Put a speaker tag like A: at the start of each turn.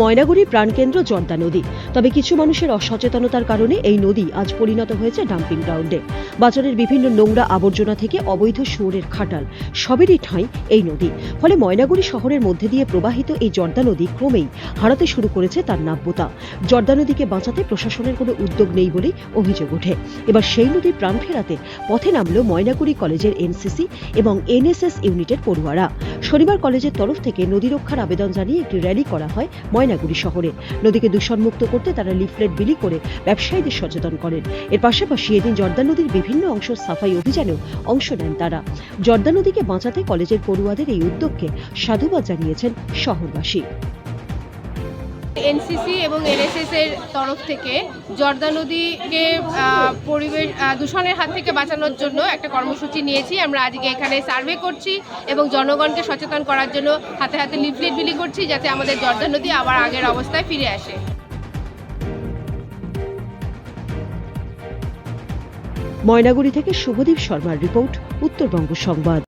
A: ময়নাগুড়ির প্রাণকেন্দ্র জর্দা নদী। তবে কিছু মানুষের অসচেতনতার কারণে এই নদী আজ পরিণত হয়েছে ডাম্পিং গ্রাউন্ডে। বাজারের বিভিন্ন নোংরা আবর্জনা থেকে অবৈধ শুয়োরের খাটাল, সবেরই ঠাঁই এই নদী। ফলে ময়নাগুড়ি শহরের মধ্যে দিয়ে প্রবাহিত এই জর্দা নদী ক্রমেই হারাতে শুরু করেছে তার নাব্যতা। জর্দা নদীকে বাঁচাতে প্রশাসনের কোনো উদ্যোগ নেই বলেই অভিযোগ ওঠে। এবার সেই নদীর প্রাণ ফেরাতে পথে নামল ময়নাগুড়ি কলেজের এনসিসি এবং এনএসএস ইউনিটের পড়ুয়ারা। শনিবার কলেজের তরফ থেকে নদী রক্ষার আবেদন জানিয়ে একটি র্যালি করা হয় ময়নাগুড়ি শহরে। নদীকে দূষণমুক্ত করতে তারা লিফলেট বিলি করে ব্যবসায়ীদের সচেতন করেন। এর পাশাপাশি এদিন জর্দা নদীর বিভিন্ন অংশ সাফাই অভিযানেও অংশ নেন তারা। জর্দা নদীকে বাঁচাতে কলেজের পড়ুয়াদের এই উদ্যোগকে সাধুবাদ জানিয়েছেন শহরবাসী।
B: এনসিসি এবং এনএসএস এর তরফ থেকে জর্দা নদীকে পরিবেশ দূষণের হাত থেকে বাঁচানোর জন্য একটা কর্মসূচি নিয়েছি। আমরা আজকে এখানে সার্ভে করছি এবং জনগণকে সচেতন করার জন্য হাতে হাতে লিফলেট বিলি করছি যাতে আমাদের জর্দা নদী আবার আগের অবস্থায় ফিরে আসে।
A: ময়নাগুড়ি থেকে শুভদীপ শর্মার রিপোর্ট, উত্তরবঙ্গ সংবাদ।